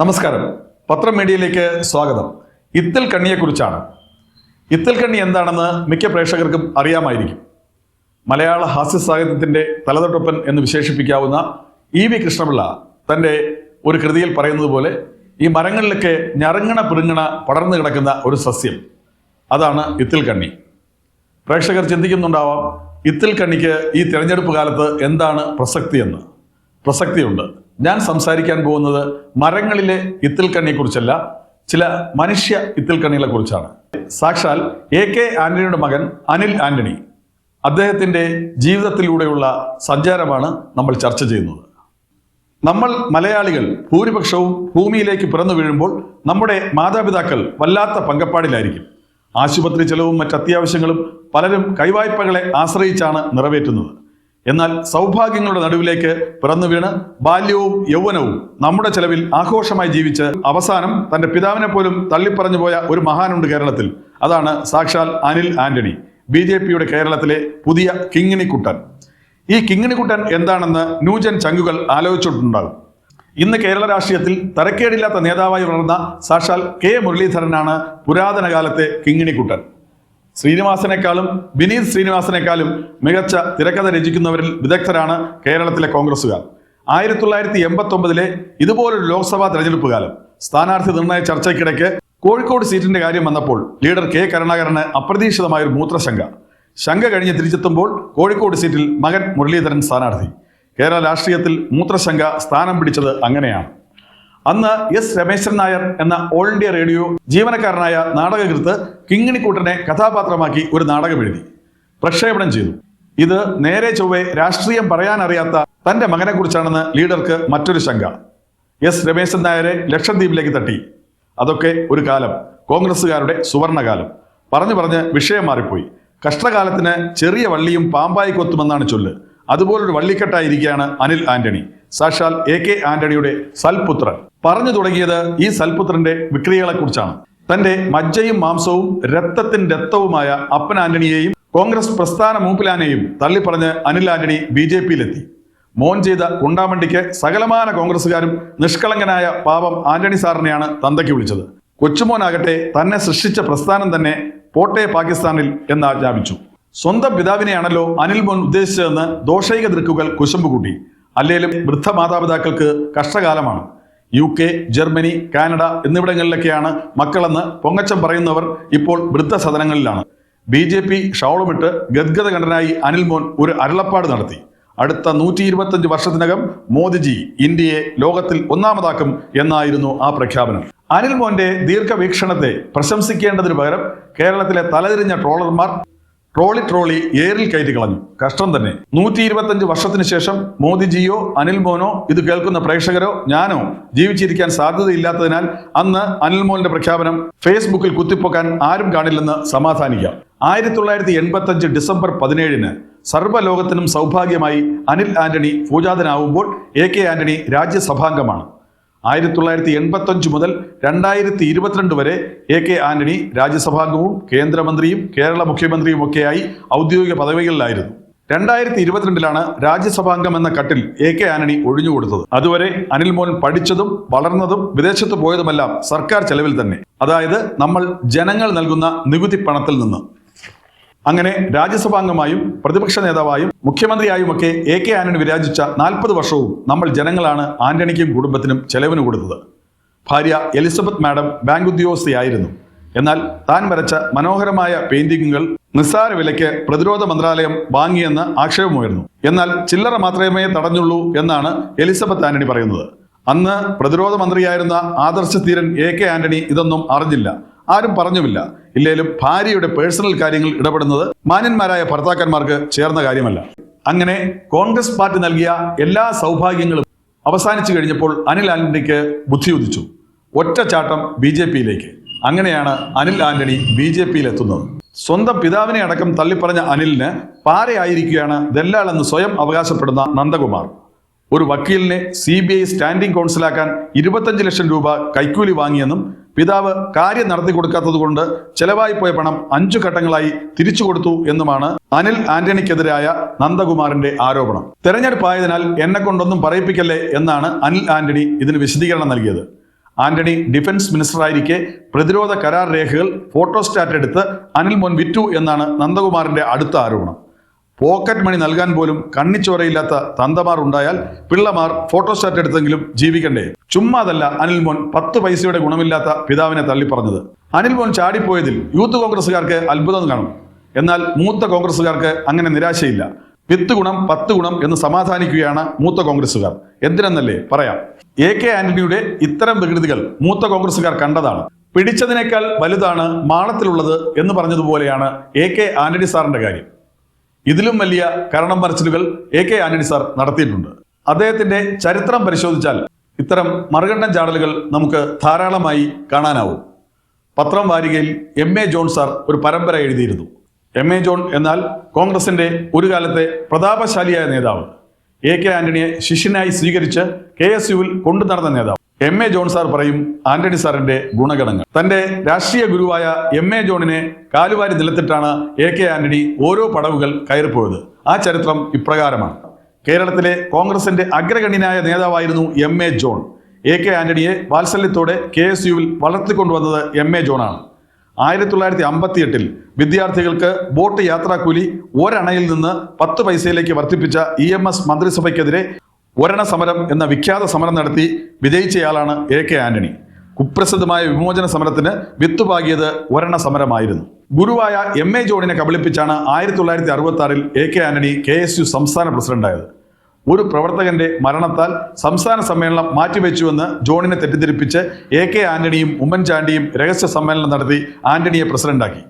നമസ്കാരം. പത്രം മീഡിയയിലേക്ക് സ്വാഗതം. ഇത്തൽ കണ്ണിയെക്കുറിച്ചാണ്. ഇത്തൽ കണ്ണി എന്താണെന്ന് മിക്ക പ്രേക്ഷകർക്കും അറിയാമായിരിക്കും. മലയാള ഹാസ്യ സാഹിത്യത്തിന്റെ തലതൊട്ടപ്പൻ എന്ന് വിശേഷിപ്പിക്കാവുന്ന ഇ വി കൃഷ്ണപിള്ള തന്റെ ഒരു കൃതിയിൽ പറയുന്നത് പോലെ ഈ മരങ്ങളിലൊക്കെ ഞരങ്ങണ പിറുങ്ങണ പടർന്നു കിടക്കുന്ന ഒരു സസ്യം. അതാണ് ഇത്തിൽ കണ്ണി. പ്രേക്ഷകർ ചിന്തിക്കുന്നുണ്ടാവാം ഇത്തിൽ കണ്ണിക്ക് ഈ തിരഞ്ഞെടുപ്പ് കാലത്ത് എന്താണ് പ്രസക്തിയെന്ന്. പ്രസക്തിയുണ്ട്. ഞാൻ സംസാരിക്കാൻ പോകുന്നത് മരങ്ങളിലെ ഇത്തിൽക്കണ്ണിയെക്കുറിച്ചല്ല ചില മനുഷ്യ ഇത്തിൽക്കണ്ണികളെ കുറിച്ചാണ് സാക്ഷാൽ എ കെ ആന്റണിയുടെ മകൻ അനിൽ ആന്റണി അദ്ദേഹത്തിന്റെ ജീവിതത്തിലൂടെയുള്ള സഞ്ചാരമാണ് നമ്മൾ ചർച്ച ചെയ്യുന്നത്. നമ്മൾ മലയാളികൾ ഭൂരിപക്ഷവും ഭൂമിയിലേക്ക് പിറന്നു വീഴുമ്പോൾ നമ്മുടെ മാതാപിതാക്കൾ വല്ലാത്ത പങ്കപ്പാടിലായിരിക്കും. ആശുപത്രി ചെലവും മറ്റത്യാവശ്യങ്ങളും പലരും കൈവായ്പകളെ ആശ്രയിച്ചാണ് നിറവേറ്റുന്നത്. എന്നാൽ സൗഭാഗ്യങ്ങളുടെ നടുവിലേക്ക് പിറന്നു വീണ് ബാല്യവും യൗവനവും നമ്മുടെ ചെലവിൽ ആഘോഷമായി ജീവിച്ച് അവസാനം തന്റെ പിതാവിനെ പോലും തള്ളിപ്പറഞ്ഞു പോയ ഒരു മഹാനുണ്ട് കേരളത്തിൽ. അതാണ് സാക്ഷാൽ അനിൽ ആന്റണി ബി ജെ പിയുടെ കേരളത്തിലെ പുതിയ കിങ്ങിണിക്കുട്ടൻ. ഈ കിങ്ങിണിക്കുട്ടൻ എന്താണെന്ന് ന്യൂജൻ ചങ്കുകൾ ആലോചിച്ചിട്ടുണ്ടാകും. ഇന്ന് കേരള രാഷ്ട്രീയത്തിൽ തരക്കേടില്ലാത്ത നേതാവായി വളർന്ന സാക്ഷാൽ കെ മുരളീധരനാണ് പുരാതന കാലത്തെ കിങ്ങിണിക്കുട്ടൻ. ശ്രീനിവാസനേക്കാളും വിനീത് ശ്രീനിവാസനേക്കാളും മികച്ച തിരക്കഥ രചിക്കുന്നവരിൽ വിദഗ്ധരാണ് കേരളത്തിലെ കോൺഗ്രസ്സുകാർ. ആയിരത്തി തൊള്ളായിരത്തി എൺപത്തി ഒമ്പതിലെ ഇതുപോലൊരു ലോക്സഭാ തെരഞ്ഞെടുപ്പ് കാലം. സ്ഥാനാർത്ഥി നിർണയ ചർച്ചയ്ക്കിടയ്ക്ക് കോഴിക്കോട് സീറ്റിന്റെ കാര്യം വന്നപ്പോൾ ലീഡർ കെ കരുണാകരന് അപ്രതീക്ഷിതമായ ഒരു മൂത്രശങ്ക. ശങ്ക കഴിഞ്ഞ് തിരിച്ചെത്തുമ്പോൾ കോഴിക്കോട് സീറ്റിൽ മകൻ മുരളീധരൻ സ്ഥാനാർത്ഥി. കേരള രാഷ്ട്രീയത്തിൽ മൂത്രശങ്ക സ്ഥാനം പിടിച്ചത് അങ്ങനെയാണ്. അന്ന് എസ് രമേശൻ നായർ എന്ന ഓൾ ഇന്ത്യ റേഡിയോ ജീവനക്കാരനായ നാടകകൃത്ത് കിങ്ങിണിക്കൂട്ടനെ കഥാപാത്രമാക്കി ഒരു നാടകം എഴുതി പ്രക്ഷേപണം ചെയ്തു. ഇത് നേരെ ചൊവ്വെ രാഷ്ട്രീയം പറയാനറിയാത്ത തന്റെ മകനെ കുറിച്ചാണെന്ന് ലീഡർക്ക് മറ്റൊരു ശങ്ക. എസ് രമേശൻ നായരെ ലക്ഷദ്വീപിലേക്ക് തട്ടി. അതൊക്കെ ഒരു കാലം. കോൺഗ്രസ്സുകാരുടെ സുവർണകാലം. പറഞ്ഞു പറഞ്ഞ് വിഷയം മാറിപ്പോയി. കഷ്ടകാലത്തിന് ചെറിയ വള്ളിയും പാമ്പായി കൊത്തുമെന്നാണ് ചൊല്ല്. അതുപോലൊരു വള്ളിക്കെട്ടായിരിക്കുകയാണ് അനിൽ ആന്റണി. സാക്ഷാൽ എ കെ ആന്റണിയുടെ സൽപുത്രൻ. പറഞ്ഞു തുടങ്ങിയത് ഈ സൽപുത്രന്റെ വിക്രിയകളെക്കുറിച്ചാണ് തന്റെ മജ്ജയും മാംസവും രക്തത്തിൻ രക്തവുമായ അപ്പൻ ആന്റണിയെയും കോൺഗ്രസ് പ്രസ്ഥാന മൂപ്പിലാനെയും തള്ളിപ്പറഞ്ഞ് അനിൽ ആന്റണി ബി ജെ പിയിലെത്തി. മോൻ ചെയ്ത കുണ്ടാമണ്ടിക്ക് സകലമാന കോൺഗ്രസുകാരും നിഷ്കളങ്കനായ പാപം ആന്റണി സാറിനെയാണ് തന്തയ്ക്ക് വിളിച്ചത്. കൊച്ചുമോനാകട്ടെ തന്നെ സൃഷ്ടിച്ച പ്രസ്ഥാനം തന്നെ പോട്ടെ പാകിസ്ഥാനിൽ എന്ന് ആജ്ഞാപിച്ചു. സ്വന്തം പിതാവിനെയാണല്ലോ അനിൽ മോൻ ഉദ്ദേശിച്ചതെന്ന് ദോഷൈക ദൃക്കുകൾ കുശമ്പ് കൂട്ടി. അല്ലേലും വൃദ്ധ മാതാപിതാക്കൾക്ക് കഷ്ടകാലമാണ്. യു കെ ജർമ്മനി കാനഡ എന്നിവിടങ്ങളിലൊക്കെയാണ് മക്കളെന്ന് പൊങ്ങച്ചം പറയുന്നവർ ഇപ്പോൾ വൃദ്ധസദനങ്ങളിലാണ് ബി ജെ പി ഷൗളമിട്ട് ഗദ്ഗതകണ്ഠനായി അനിൽ മോൻ ഒരു അരുളപ്പാട് നടത്തി. അടുത്ത നൂറ്റി ഇരുപത്തഞ്ച് വർഷത്തിനകം മോദിജി ഇന്ത്യയെ ലോകത്തിൽ ഒന്നാമതാക്കും എന്നായിരുന്നു ആ പ്രഖ്യാപനം. അനിൽ മോന്റെ ദീർഘവീക്ഷണത്തെ പ്രശംസിക്കേണ്ടതിന് പകരം കേരളത്തിലെ തലതിരിഞ്ഞ ട്രോളർമാർ ട്രോളി ട്രോളി ഏറിൽ കയറ്റി കളഞ്ഞു. കഷ്ടം തന്നെ. നൂറ്റി ഇരുപത്തഞ്ച് വർഷത്തിന് ശേഷം മോദിജിയോ അനിൽ മോനോ ഇത് കേൾക്കുന്ന പ്രേക്ഷകരോ ഞാനോ ജീവിച്ചിരിക്കാൻ സാധ്യതയില്ലാത്തതിനാൽ അന്ന് അനിൽ മോലിന്റെ പ്രഖ്യാപനം ഫേസ്ബുക്കിൽ കുത്തിപ്പൊക്കാൻ ആരും കാണില്ലെന്ന് സമാധാനിക്കാം. ആയിരത്തി തൊള്ളായിരത്തി എൺപത്തി അഞ്ച് ഡിസംബർ പതിനേഴിന് സർവലോകത്തിനും സൗഭാഗ്യമായി അനിൽ ആന്റണി പൂജാതനാവുമ്പോൾ എ കെ ആന്റണി രാജ്യസഭാംഗമാണ്. ആയിരത്തി തൊള്ളായിരത്തി എൺപത്തി അഞ്ച് മുതൽ രണ്ടായിരത്തി ഇരുപത്തിരണ്ട് വരെ എ കെ ആന്റണി രാജ്യസഭാംഗവും കേന്ദ്രമന്ത്രിയും കേരള മുഖ്യമന്ത്രിയും ഒക്കെയായി ഔദ്യോഗിക പദവികളിലായിരുന്നു. രണ്ടായിരത്തി ഇരുപത്തിരണ്ടിലാണ് രാജ്യസഭാംഗം എന്ന കട്ടിൽ എ കെ ആന്റണി ഒഴിഞ്ഞുകൊടുത്തത് അതുവരെ അനിൽ മോൻ പഠിച്ചതും വളർന്നതും വിദേശത്ത് പോയതുമെല്ലാം സർക്കാർ ചെലവിൽ തന്നെ. അതായത് നമ്മൾ ജനങ്ങൾ നൽകുന്ന നികുതി പണത്തിൽ നിന്ന്. അങ്ങനെ രാജ്യസഭാംഗമായും പ്രതിപക്ഷ നേതാവായും മുഖ്യമന്ത്രിയായുമൊക്കെ എ കെ ആന്റണി വിരാജിച്ച നാൽപ്പത് വർഷവും നമ്മൾ ജനങ്ങളാണ് ആന്റണിക്കും കുടുംബത്തിനും ചെലവിന് കൊടുത്തത്. ഭാര്യ എലിസബത്ത് മാഡം ബാങ്ക് ഉദ്യോഗസ്ഥയായിരുന്നു. എന്നാൽ താൻ വരച്ച മനോഹരമായ പെയിന്റിങ്ങുകൾ നിസ്സാര വിലയ്ക്ക് പ്രതിരോധ മന്ത്രാലയം വാങ്ങിയെന്ന് ആക്ഷേപമുയർന്നു. എന്നാൽ ചില്ലറ മാത്രമേ തടഞ്ഞുള്ളൂ എന്നാണ് എലിസബത്ത് ആന്റണി പറയുന്നത്. അന്ന് പ്രതിരോധ മന്ത്രിയായിരുന്ന ആദർശ തീരൻ എ കെ ആന്റണി ഇതൊന്നും അറിഞ്ഞില്ല. ആരും പറഞ്ഞുമില്ല. ഇല്ലേലും ഭാര്യയുടെ പേഴ്സണൽ കാര്യങ്ങൾ ഇടപെടുന്നത് മാന്യന്മാരായ ഭർത്താക്കന്മാർക്ക് ചേർന്ന കാര്യമല്ല. അങ്ങനെ കോൺഗ്രസ് പാർട്ടി നൽകിയ എല്ലാ സൗഭാഗ്യങ്ങളും അവസാനിച്ചു കഴിഞ്ഞപ്പോൾ അനിൽ ആന്റണിക്ക് ബുദ്ധി ഉദിച്ചു ഒറ്റച്ചാട്ടം ബി ജെ പിയിലേക്ക്. അങ്ങനെയാണ് അനിൽ ആന്റണി ബി ജെ പിയിൽ എത്തുന്നത് സ്വന്തം പിതാവിനെ അടക്കം തള്ളിപ്പറഞ്ഞ അനിലിന് പാരയായിരിക്കുകയാണ് ദല്ലാൾ എന്ന് സ്വയം അവകാശപ്പെടുന്ന നന്ദകുമാർ. ഒരു വക്കീലിനെ സി ബി ഐ സ്റ്റാൻഡിംഗ് കൗൺസിലാക്കാൻ ഇരുപത്തഞ്ച് ലക്ഷം രൂപ കൈക്കൂലി വാങ്ങിയെന്നും പിതാവ് കാര്യം നടത്തി കൊടുക്കാത്തതുകൊണ്ട് ചെലവായി പോയ പണം അഞ്ചു ഘട്ടങ്ങളായി തിരിച്ചു കൊടുത്തു എന്നുമാണ് അനിൽ ആന്റണിക്കെതിരായ നന്ദകുമാറിന്റെ ആരോപണം. തെരഞ്ഞെടുപ്പായതിനാൽ എന്നെ കൊണ്ടൊന്നും പറയിപ്പിക്കല്ലേ എന്നാണ് അനിൽ ആന്റണി ഇതിന് വിശദീകരണം നൽകിയത്. ആന്റണി ഡിഫൻസ് മിനിസ്റ്ററായിരിക്കെ പ്രതിരോധ കരാർ രേഖകൾ ഫോട്ടോസ്റ്റാറ്റ് എടുത്ത് അനിൽ മോൻ വിറ്റു എന്നാണ് നന്ദകുമാറിന്റെ അടുത്ത ആരോപണം. പോക്കറ്റ് മണി നൽകാൻ പോലും കണ്ണിച്ചോരയില്ലാത്ത തന്തമാർ ഉണ്ടായാൽ പിള്ളമാർ ഫോട്ടോസ്റ്റാറ്റ് എടുത്തെങ്കിലും ജീവിക്കണ്ടേ? ചുമ്മാതല്ല അനിൽ മോൻ പത്ത് പൈസയുടെ ഗുണമില്ലാത്ത പിതാവിനെ തള്ളിപ്പറഞ്ഞത്. അനിൽ മോൻ ചാടിപ്പോയതിൽ യൂത്ത് കോൺഗ്രസ്സുകാർക്ക് അത്ഭുതം കാണും. എന്നാൽ മൂത്ത കോൺഗ്രസ്സുകാർക്ക് അങ്ങനെ നിരാശയില്ല. വിത്ത് ഗുണം പത്ത് ഗുണം എന്ന് സമാധാനിക്കുകയാണ് മൂത്ത കോൺഗ്രസ്സുകാർ. എന്തിനെന്നല്ലേ പറയാം? എ കെ ആന്റണിയുടെ ഇത്തരം വികൃതികൾ മൂത്ത കോൺഗ്രസ്സുകാർ കണ്ടതാണ്. പിടിച്ചതിനേക്കാൾ വലുതാണ് മാളത്തിലുള്ളത് എന്ന് പറഞ്ഞതുപോലെയാണ് എ കെ ആന്റണി സാറിന്റെ കാര്യം. ഇതിലും വലിയ കരണം മറിച്ചിലുകൾ എ കെ ആന്റണി സാർ നടത്തിയിട്ടുണ്ട്. അദ്ദേഹത്തിന്റെ ചരിത്രം പരിശോധിച്ചാൽ ഇത്തരം മറുകണ്ഠൻ ചാടലുകൾ നമുക്ക് ധാരാളമായി കാണാനാവും. പത്രം വാരികയിൽ എം എ ജോൺ സാർ ഒരു പരമ്പര എഴുതിയിരുന്നു. എം എ ജോൺ എന്നാൽ കോൺഗ്രസിന്റെ ഒരു കാലത്തെ പ്രതാപശാലിയായ നേതാവ്. എ കെ ആന്റണിയെ ശിഷ്യനായി സ്വീകരിച്ച് കെ എസ് യുവിൽ കൊണ്ടു നടന്ന നേതാവ്. എം എ ജോൺ സാർ പറയും ആന്റണി സാറിന്റെ ഗുണഗണങ്ങൾ. തന്റെ രാഷ്ട്രീയ ഗുരുവായ എം എ ജോണിനെ കാലുവാരി നിലത്തിട്ടാണ് എ കെ ആന്റണി ഓരോ പടവുകൾ കയറിപ്പോയത്. ആ ചരിത്രം ഇപ്രകാരമാണ്. കേരളത്തിലെ കോൺഗ്രസിന്റെ അഗ്രഗണ്യനായ നേതാവായിരുന്നു M A John. A K ആന്റണിയെ വാത്സല്യത്തോടെ കെ എസ് യുവിൽ വളർത്തിക്കൊണ്ടുവന്നത് എം എ ജോണാണ് ആയിരത്തി തൊള്ളായിരത്തി അമ്പത്തി എട്ടിൽ വിദ്യാർത്ഥികൾക്ക് ബോട്ട് യാത്രാക്കൂലി ഒരണയിൽ നിന്ന് പത്ത് പൈസയിലേക്ക് വർദ്ധിപ്പിച്ച ഇ എം എസ് മന്ത്രിസഭയ്ക്കെതിരെ ഒരണ സമരം എന്ന വിഖ്യാത സമരം നടത്തി വിജയിച്ചയാളാണ് എ കെ ആന്റണി. കുപ്രസിദ്ധമായ വിമോചന സമരത്തിന് വിത്തുപാകിയത് ഒരണ സമരമായിരുന്നു ഗുരുവായ എം എ ജോണിനെ കബളിപ്പിച്ചാണ് ആയിരത്തി തൊള്ളായിരത്തി അറുപത്തി ആറിൽ A K Antony K S U സംസ്ഥാന പ്രസിഡന്റായത്. ഒരു പ്രവർത്തകന്റെ മരണത്താൽ സംസ്ഥാന സമ്മേളനം മാറ്റിവെച്ചുവെന്ന് ജോണിനെ തെറ്റിദ്ധരിപ്പിച്ച് എ കെ ആന്റണിയും ഉമ്മൻചാണ്ടിയും രഹസ്യ സമ്മേളനം നടത്തി ആന്റണിയെ പ്രസിഡന്റാക്കി.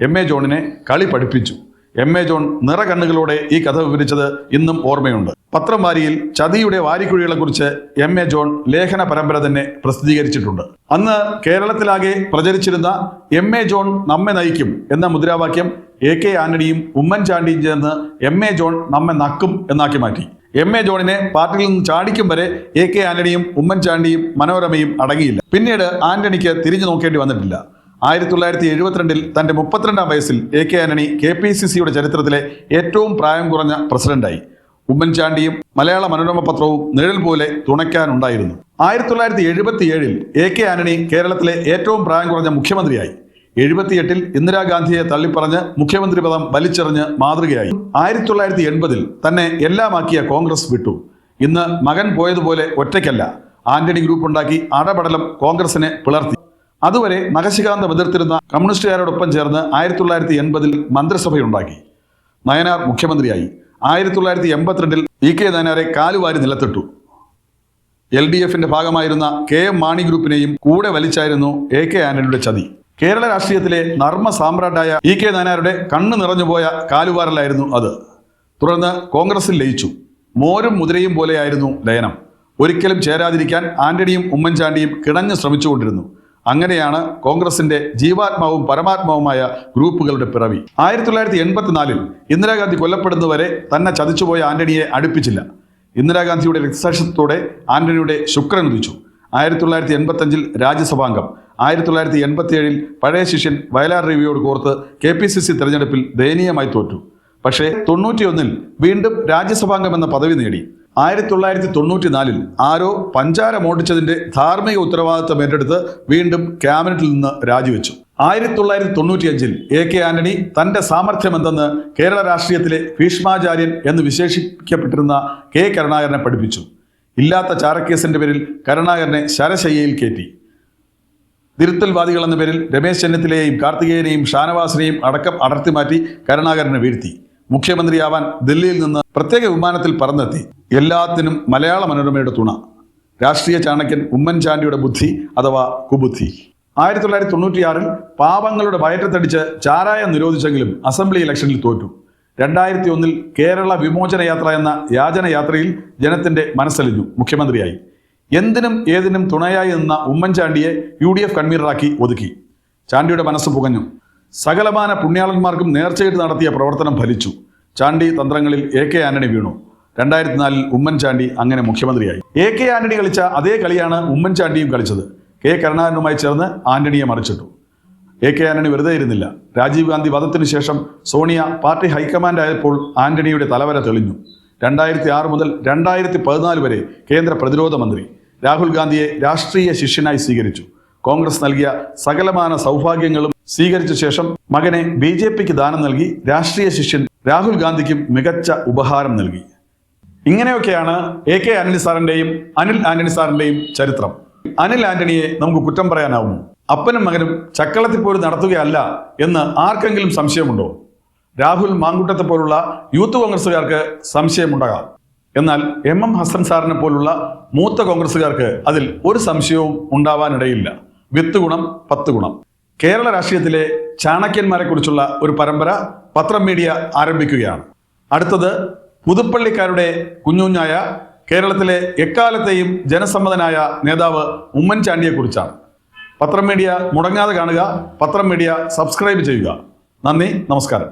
എം എ ജോണിനെ കളി പഠിപ്പിച്ചു. എം എ ജോൺ നിറകണ്ണുകളോടെ ഈ കഥ വിവരിച്ചത് ഇന്നും ഓർമ്മയുണ്ട്. പത്രം വാരിയിൽ ചതിയുടെ വാരിക്കുഴികളെക്കുറിച്ച് എം എ ജോൺ ലേഖന പരമ്പര തന്നെ പ്രസിദ്ധീകരിച്ചിട്ടുണ്ട്. അന്ന് കേരളത്തിലാകെ പ്രചരിച്ചിരുന്ന എം എ ജോൺ നമ്മെ നയിക്കും എന്ന മുദ്രാവാക്യം എ കെ ആന്റണിയും ഉമ്മൻചാണ്ടിയും ചേർന്ന് എം എ ജോൺ നമ്മെ നക്കും എന്നാക്കി മാറ്റി. എം എ ജോണിനെ പാർട്ടിയിൽ നിന്ന് ചാടിക്കും വരെ എ കെ ആന്റണിയും ഉമ്മൻചാണ്ടിയും മനോരമയും അടങ്ങിയില്ല. പിന്നീട് ആന്റണിക്ക് തിരിഞ്ഞു നോക്കേണ്ടി വന്നിട്ടില്ല. ആയിരത്തി തൊള്ളായിരത്തി എഴുപത്തിരണ്ടിൽ തന്റെ മുപ്പത്തിരണ്ടാം വയസ്സിൽ A K Antony K P C സിയുടെ ചരിത്രത്തിലെ ഏറ്റവും പ്രായം കുറഞ്ഞ പ്രസിഡന്റായി. ഉമ്മൻചാണ്ടിയും മലയാള മനോരമ പത്രവും നിഴൽ പോലെ തുണയ്ക്കാനുണ്ടായിരുന്നു. ആയിരത്തി തൊള്ളായിരത്തി എഴുപത്തിയേഴിൽ എ കെ ആന്റണി കേരളത്തിലെ ഏറ്റവും പ്രായം കുറഞ്ഞ മുഖ്യമന്ത്രിയായി. എഴുപത്തിയെട്ടിൽ ഇന്ദിരാഗാന്ധിയെ തള്ളിപ്പറഞ്ഞ് മുഖ്യമന്ത്രി പദം വലിച്ചെറിഞ്ഞ് മാതൃകയായി. ആയിരത്തി തൊള്ളായിരത്തി എൺപതിൽ തന്നെ എല്ലാമാക്കിയ കോൺഗ്രസ് വിട്ടു. ഇന്ന് മകൻ പോയതുപോലെ ഒറ്റയ്ക്കല്ല. ആന്റണി ഗ്രൂപ്പ് ഉണ്ടാക്കി അടപടലം കോൺഗ്രസിനെ പിളർത്തി. അതുവരെ നഖശികാന്തം എതിർത്തിരുന്ന കമ്മ്യൂണിസ്റ്റുകാരോടൊപ്പം ചേർന്ന് ആയിരത്തി തൊള്ളായിരത്തി എൺപതിൽ മന്ത്രിസഭയുണ്ടാക്കി. നയനാർ മുഖ്യമന്ത്രിയായി. ആയിരത്തി തൊള്ളായിരത്തി എൺപത്തിരണ്ടിൽ ഇ കെ നയനാരെ കാലുവാരി നിലത്തിട്ടു. എൽ ഡി എഫിന്റെ ഭാഗമായിരുന്ന കെ എം മാണി ഗ്രൂപ്പിനെയും കൂടെ വലിച്ചായിരുന്നു എ കെ ആന്റണിയുടെ ചതി. കേരള രാഷ്ട്രീയത്തിലെ നർമ്മ സാമ്രാട്ടായ ഇ കെ നയനാരുടെ കണ്ണ് നിറഞ്ഞുപോയ കാലുവാരലായിരുന്നു അത്. തുടർന്ന് കോൺഗ്രസിൽ ലയിച്ചു. മോരും മുതിരയും പോലെയായിരുന്നു ലയനം. ഒരിക്കലും ചേരാതിരിക്കാൻ ആന്റണിയും ഉമ്മൻചാണ്ടിയും കിണഞ്ഞു ശ്രമിച്ചുകൊണ്ടിരുന്നു. അങ്ങനെയാണ് കോൺഗ്രസിന്റെ ജീവാത്മാവും പരമാത്മാവുമായ ഗ്രൂപ്പുകളുടെ പിറവി. ആയിരത്തി തൊള്ളായിരത്തി എൺപത്തിനാലിൽ ഇന്ദിരാഗാന്ധി കൊല്ലപ്പെടുന്നവരെ തന്നെ ചതിച്ചുപോയ ആന്റണിയെ അടുപ്പിച്ചില്ല. ഇന്ദിരാഗാന്ധിയുടെ രക്തസാക്ഷിത്വത്തോടെ ആന്റണിയുടെ ശുക്രൻ ഉദിച്ചു. ആയിരത്തി തൊള്ളായിരത്തി എൺപത്തഞ്ചിൽ രാജ്യസഭാംഗം. ആയിരത്തി തൊള്ളായിരത്തി എൺപത്തിയേഴിൽ പഴയ ശിഷ്യൻ വയലാർ രവിയോട് കോർത്ത് കെ പി സി സി തെരഞ്ഞെടുപ്പിൽ ദയനീയമായി തോറ്റു. പക്ഷേ തൊണ്ണൂറ്റിയൊന്നിൽ വീണ്ടും രാജ്യസഭാംഗം എന്ന പദവി നേടി. ആയിരത്തി തൊള്ളായിരത്തി തൊണ്ണൂറ്റി നാലിൽ ആരോ പഞ്ചാര മോട്ടിച്ചതിന്റെ ധാർമ്മിക ഉത്തരവാദിത്തം ഏറ്റെടുത്ത് വീണ്ടും ക്യാബിനറ്റിൽ നിന്ന് രാജിവെച്ചു. ആയിരത്തി തൊള്ളായിരത്തി തൊണ്ണൂറ്റിയഞ്ചിൽ എ കെ ആന്റണി തന്റെ സാമർഥ്യം എന്തെന്ന് കേരള രാഷ്ട്രീയത്തിലെ ഭീഷ്മാചാര്യൻ എന്ന് വിശേഷിപ്പിക്കപ്പെട്ടിരുന്ന കെ കരുണാകരനെ പഠിപ്പിച്ചു. ഇല്ലാത്ത ചാരക്കേസിന്റെ പേരിൽ കരുണാകരനെ ശരശയ്യയിൽ കയറ്റി തിരുത്തൽവാദികൾ എന്ന പേരിൽ രമേശ് ചെന്നിത്തലയെയും കാർത്തികേയനെയും ഷാനവാസിനെയും അടക്കം അടർത്തി മാറ്റി കരുണാകരനെ വീഴ്ത്തി. മുഖ്യമന്ത്രിയാവാൻ ദില്ലിയിൽ നിന്ന് പ്രത്യേക വിമാനത്തിൽ പറന്നെത്തി. എല്ലാത്തിനും മലയാള മനോരമയുടെ തുണ. രാഷ്ട്രീയ ചാണക്യൻ ഉമ്മൻചാണ്ടിയുടെ ബുദ്ധി അഥവാ കുബുദ്ധി. ആയിരത്തി തൊള്ളായിരത്തി തൊണ്ണൂറ്റിയാറിൽ പാവങ്ങളുടെ വയറ്റത്തടിച്ച് ചാരായം നിരോധിച്ചെങ്കിലും അസംബ്ലി ഇലക്ഷനിൽ തോറ്റു. രണ്ടായിരത്തി ഒന്നിൽ കേരള വിമോചന യാത്ര എന്ന യാചന യാത്രയിൽ ജനത്തിന്റെ മനസ്സലിഞ്ഞു മുഖ്യമന്ത്രിയായി. എന്തിനും ഏതിനും തുണയായി നിന്ന ഉമ്മൻചാണ്ടിയെ യു ഡി എഫ് കൺവീനറാക്കി ഒതുക്കി. ചാണ്ടിയുടെ മനസ്സ് പുകഞ്ഞു. സകലമാന പുണ്യാളന്മാർക്കും നേർച്ചയിട്ട് നടത്തിയ പ്രവർത്തനം ഫലിച്ചു. ചാണ്ടി തന്ത്രങ്ങളിൽ എ കെ ആന്റണി വീണു. രണ്ടായിരത്തി നാലിൽ ഉമ്മൻചാണ്ടി അങ്ങനെ മുഖ്യമന്ത്രിയായി. എ കെ ആന്റണി കളിച്ച അതേ കളിയാണ് ഉമ്മൻചാണ്ടിയും കളിച്ചത്. കെ കരുണാകരനുമായി ചേർന്ന് ആന്റണിയെ മറിച്ചിട്ടു. എ കെ ആന്റണി വെറുതെ ഇരുന്നില്ല. രാജീവ് ഗാന്ധി വധത്തിന് ശേഷം സോണിയ പാർട്ടി ഹൈക്കമാൻഡ് ആയപ്പോൾ ആന്റണിയുടെ തലവര തെളിഞ്ഞു. രണ്ടായിരത്തി ആറ് മുതൽ രണ്ടായിരത്തി പതിനാല് വരെ കേന്ദ്ര പ്രതിരോധ മന്ത്രി രാഹുൽ ഗാന്ധിയെ രാഷ്ട്രീയ ശിഷ്യനായി സ്വീകരിച്ചു. കോൺഗ്രസ് നൽകിയ സകലമാന സൗഭാഗ്യങ്ങളും സ്വീകരിച്ച ശേഷം മകനെ ബി ജെ പിക്ക് ദാനം നൽകി രാഷ്ട്രീയ ശിഷ്യൻ രാഹുൽ ഗാന്ധിക്കും മികച്ച ഉപഹാരം നൽകി. ഇങ്ങനെയൊക്കെയാണ് എ കെ ആന്റണി സാറിന്റെയും അനിൽ ആന്റണി സാറിന്റെയും ചരിത്രം. അനിൽ ആന്റണിയെ നമുക്ക് കുറ്റം പറയാനാവുമോ? അപ്പനും മകനും ചക്കളത്തിൽ പോലും നടത്തുകയല്ല എന്ന് ആർക്കെങ്കിലും സംശയമുണ്ടോ? രാഹുൽ മാങ്കുട്ടത്തെ പോലുള്ള യൂത്ത് കോൺഗ്രസുകാർക്ക് സംശയമുണ്ടാകാം. എന്നാൽ എം എം ഹസൻ സാറിനെ പോലുള്ള മൂത്ത കോൺഗ്രസുകാർക്ക് അതിൽ ഒരു സംശയവും ഉണ്ടാവാനിടയില്ല. വിത്ത് ഗുണം പത്ത് ഗുണം. കേരള രാഷ്ട്രീയത്തിലെ ചാണക്യന്മാരെ കുറിച്ചുള്ള ഒരു പരമ്പര പത്രം മീഡിയ ആരംഭിക്കുകയാണ്. അടുത്തത് പുതുപ്പള്ളിക്കാരുടെ കുഞ്ഞുഞ്ഞായ കേരളത്തിലെ എക്കാലത്തെയും ജനസമ്മതനായ നേതാവ് ഉമ്മൻചാണ്ടിയെ കുറിച്ചാണ് പത്രം മീഡിയ മുടങ്ങാതെ കാണുക പത്രം മീഡിയ സബ്സ്ക്രൈബ് ചെയ്യുക. നന്ദി നമസ്കാരം.